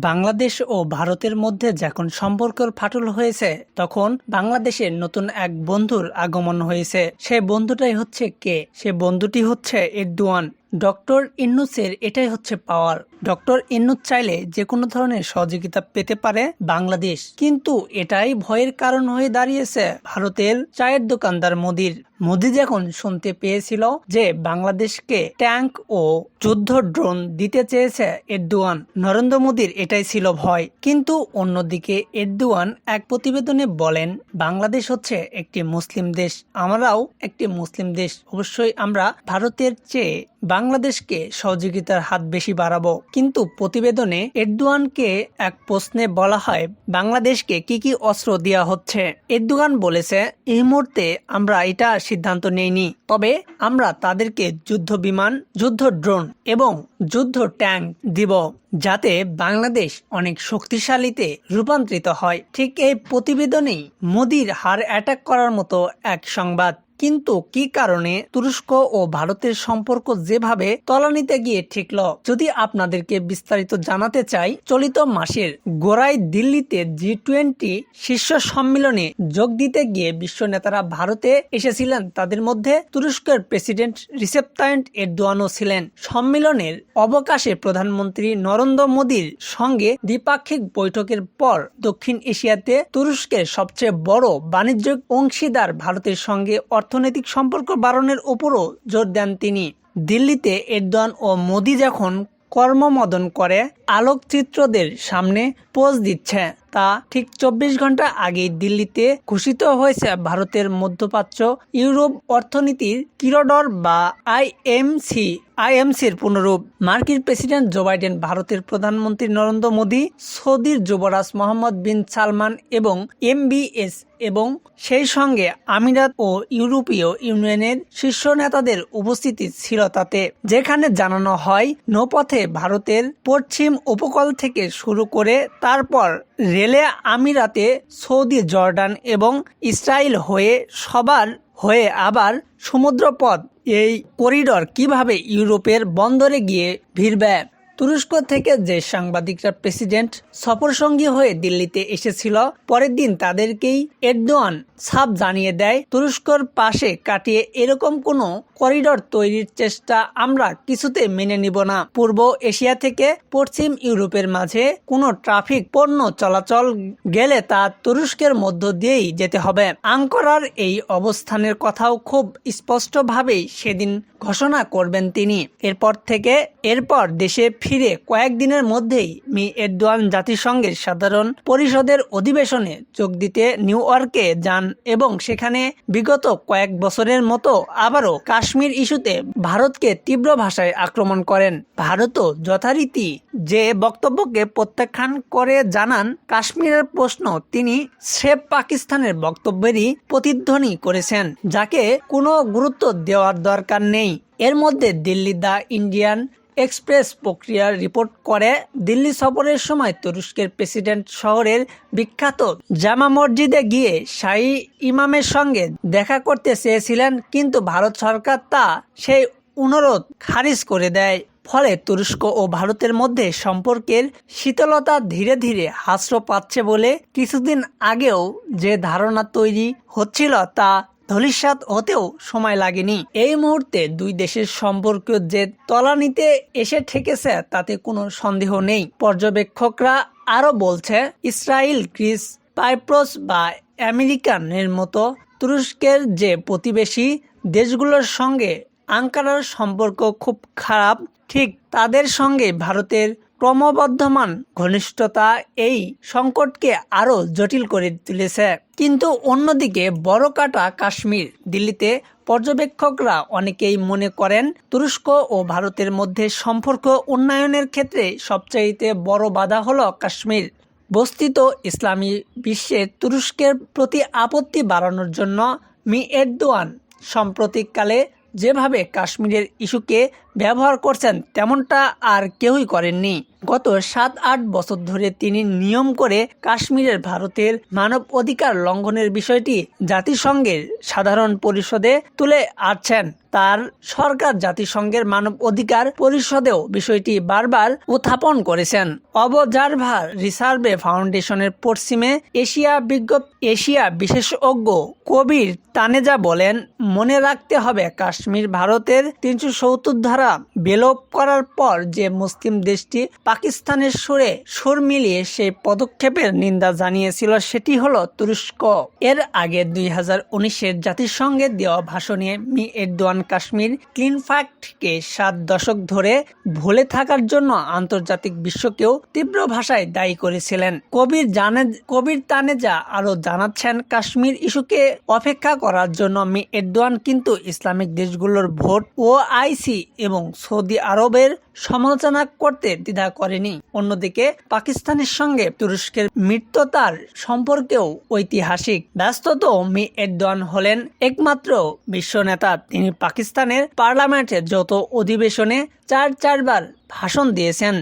বাংলাদেশ ও ভারতের মধ্যে যখন সম্পর্কের ফাটল হয়েছে, তখন বাংলাদেশের নতুন এক বন্ধুর আগমন হয়েছে। সে বন্ধুটাই হচ্ছে কে? সে বন্ধুটি হচ্ছে এরদোয়ান। ডক্টর ইন্নুসের এটাই হচ্ছে পাওয়ার ডক্টর ইন্নুস চাইলে যে কোনো ধরনের সহযোগিতা পেতে পারে বাংলাদেশ। কিন্তু এটাই ভয়ের কারণ হয়ে দাঁড়িয়েছে ভারতের চায়ের দোকানদার মোদির। মোদি যখন শুনতে পেয়েছিল যে বাংলাদেশকে ট্যাঙ্ক ও যুদ্ধ ড্রোন দিতে চেয়েছে এরদোয়ান, নরেন্দ্র মোদীর এটাই ছিল ভয়। কিন্তু অন্যদিকে এরদোয়ান এক প্রতিবেদনে বলেন, বাংলাদেশ হচ্ছে একটি মুসলিম দেশ। আমরাও একটি মুসলিম দেশ। অবশ্যই আমরা ভারতের চেয়ে বাংলাদেশকে সহযোগিতার হাত বেশি বাড়াবো। কিন্তু প্রতিবেদনে এরদোয়ানকে এক প্রশ্নে বলা হয়, বাংলাদেশকে কি কি অস্ত্র দেওয়া হচ্ছে? এরদোয়ান বলেছে, এই মুহূর্তে আমরা এটা সিদ্ধান্ত নেইনি। তবে আমরা তাদেরকে যুদ্ধ বিমান, যুদ্ধ ড্রোন এবং যুদ্ধ ট্যাঙ্ক দিব, যাতে বাংলাদেশ অনেক শক্তিশালীতে রূপান্তরিত হয়। ঠিক এই প্রতিবেদনেই মোদির হার অ্যাটাক করার মতো এক সংবাদ। কিন্তু কি কারণে তুরস্ক ও ভারতের সম্পর্ক যেভাবে তলানিতে গিয়ে ঠেকল, যদি আপনাদেরকে বিস্তারিত জানাতে চাই, চলিত মাসের গোড়ায় দিল্লিতে জি টোয়েন্টি শীর্ষ সম্মেলনে যোগ দিতে গিয়ে বিশ্ব নেতারা ভারতে এসেছিলেন। তাদের মধ্যে তুরস্কের প্রেসিডেন্ট রিসেপ তায়েন্ট এরদোয়ানও ছিলেন। সম্মেলনের অবকাশে প্রধানমন্ত্রী নরেন্দ্র মোদীর সঙ্গে দ্বিপাক্ষিক বৈঠকের পর দক্ষিণ এশিয়াতে তুরস্কের সবচেয়ে বড় বাণিজ্যিক অংশীদার ভারতের সঙ্গে অর্থনৈতিক সম্পর্ক বাড়ানোর ওপরও জোর দেন তিনি। দিল্লিতে এরদোয়ান ও মোদি যখন কর্মমদন করে, আলোকচিত্রদের সামনে পোজ দিচ্ছে। তা ঠিক চব্বিশ ঘণ্টা আগেই দিল্লিতে ঘোষিত হয়েছে ভারতের মধ্যপ্রাচ্য ইউরোপ অর্থনীতির কিরডর বা আইএমসি আইএমসির পুনরূপ মার্কিন প্রেসিডেন্ট জো বাইডেন, ভারতের প্রধানমন্ত্রী নরেন্দ্র মোদী, সৌদির যুবরাজ মোহাম্মদ বিন সালমান এবং এমবিএস এবং সেই সঙ্গে আমিরাত ও ইউরোপীয় ইউনিয়নের শীর্ষ নেতাদের উপস্থিতি ছিল তাতে, যেখানে জানানো হয় নৌপথে ভারতের পশ্চিম উপকূল থেকে শুরু করে তারপর রেলে আমিরাতে সৌদি, জর্ডান এবং ইসরায়েল হয়ে সবার হয়ে আবার সমুদ্রপথ, এই করিডর কীভাবে ইউরোপের বন্দরে গিয়ে ভিড়বে? তুরস্ক থেকে যে সাংবাদিকরা প্রেসিডেন্ট সফরসঙ্গী হয়ে দিল্লিতে এসেছিল, পরের দিন তাদেরকেই এরদোয়ান সাপ জানিয়ে দেয়, তুরস্কর পাশে কাটিয়ে এরকম কোনো করিডর তৈরির চেষ্টা আমরা কিছুতে মেনে নিব না। পূর্ব এশিয়া থেকে পশ্চিম ইউরোপের মাঝে কোনো ট্রাফিক পণ্য চলাচল গেলে তা তুরস্কের মধ্য দিয়েই যেতে হবে। আঙ্করার এই অবস্থানের কথাও খুব স্পষ্টভাবেই সেদিন ঘোষণা করবেন তিনি। এরপর থেকে, এরপর দেশে ফিরে কয়েকদিনের মধ্যেই মি. এরদোয়ান জাতিসংঘের সাধারণ পরিষদের অধিবেশনে যোগ দিতে নিউ ইয়র্কে যান এবং সেখানে বিগত কয়েক বছরের মতো আবারও কাশ্মীর ইস্যুতে ভারতকে তীব্র ভাষায় আক্রমণ করেন। ভারতও যথারীতি যে বক্তব্যকে প্রত্যাখ্যান করে জানান, কাশ্মীরের প্রশ্ন তিনি সেফ পাকিস্তানের বক্তব্যেরই প্রতিধ্বনি করেছেন, যাকে কোনো গুরুত্ব দেওয়ার দরকার নেই। এর মধ্যে দিল্লি দ্য ইন্ডিয়ান এক্সপ্রেস প্রক্রিয়ার রিপোর্ট করে দিল্লি সফরের সময় তুরস্কের প্রেসিডেন্ট শহরের বিখ্যাত জামা মসজিদে গিয়ে শাহী ইমামের সঙ্গে দেখা করতে চেয়েছিলেন, কিন্তু ভারত সরকার তা সেই অনুরোধ খারিজ করে দেয়। ফলে তুরস্ক ও ভারতের মধ্যে সম্পর্কের শীতলতা ধীরে ধীরে হ্রাস পাচ্ছে বলে কিছুদিন আগেও যে ধারণা তৈরি হচ্ছিল তা ধলিসাৎ হতেও সময় লাগেনি। এই মুহূর্তে দুই দেশের সম্পর্ক যে তলানিতে এসে ঠেকেছে, তাতে কোনো সন্দেহ নেই। পর্যবেক্ষকরা আরও বলছে, ইসরায়েল, গ্রিস, পাইপ্রস বা আমেরিকানের মতো তুরস্কের যে প্রতিবেশী দেশগুলোর সঙ্গে আঙ্কারার সম্পর্ক খুব খারাপ, ঠিক তাদের সঙ্গে ভারতের ক্রমবর্ধমান ঘনিষ্ঠতা এই সংকটকে আরও জটিল করে তুলেছে। কিন্তু অন্যদিকে বড় কাটা কাশ্মীর দিল্লিতে পর্যবেক্ষকরা অনেকেই মনে করেন, তুরস্ক ও ভারতের মধ্যে সম্পর্ক উন্নয়নের ক্ষেত্রে সবচাইতে বড় বাধা হল কাশ্মীর। বস্তিত ইসলামী বিশ্বে তুরস্কের প্রতি আপত্তি বাড়ানোর জন্য মি এরদোয়ান সাম্প্রতিককালে যেভাবে কাশ্মীরের ইস্যুকে ব্যবহার করছেন, তেমনটা আর কেউই করেননি। গত সাত, আট বছর ধরে তিনি নিয়ম করে কাশ্মীরের ভারতের মানব অধিকার লঙ্ঘনের বিষয়টি জাতিসংঘের সাধারণ পরিষদে তুলে আসছেন তার সরকার জাতিসংঘের মানব অধিকার পরিষদেও বিষয়টি বারবার উত্থাপন করেছেন। অবজারভার রিসার্ভে ফাউন্ডেশনের পশ্চিমে এশিয়া বিজ্ঞ এশিয়া বিশেষজ্ঞ কবির তানেজা বলেন, মনে রাখতে হবে, কাশ্মীর ভারতের তিনশো সত্তর ধারা বেলোপ করার পর যে মুসলিম দেশটি পাকিস্তানের সুরে সুর মিলিয়ে সে পদক্ষেপের নিন্দা জানিয়েছিল, সেটি হলো তুরস্ক। এর আগে দুই হাজার উনিশের জাতিসংঘে দেওয়া ভাষণে মি এরদোয়ান কাশ্মীর ক্লিন ফ্যাক্টকে সাত দশক ধরে ভুলে থাকার জন্য আন্তর্জাতিক বিশ্বকেও তীব্র ভাষায় দায়ী করেছিলেন। কবির জানে কবির তানেজা আরও জানাচ্ছেন, কাশ্মীর ইস্যুকে অপেক্ষা করার জন্য মি এরদোয়ান কিন্তু ইসলামিক দেশগুলোর ভোট ও আইসি এবং সৌদি আরবের সমালোচনা করতে দ্বিধা করেনি। অন্যদিকে পাকিস্তানের সঙ্গে তুরস্কের মৃত্যতার সম্পর্কেও ঐতিহাসিক। ব্যস্তত মি এরদোয়ান হলেন একমাত্র বিশ্ব নেতা। তিনি পাকিস্তানের পার্লামেন্টের যত অধিবেশনে চার চারবার ভাষণ দিয়েছেন।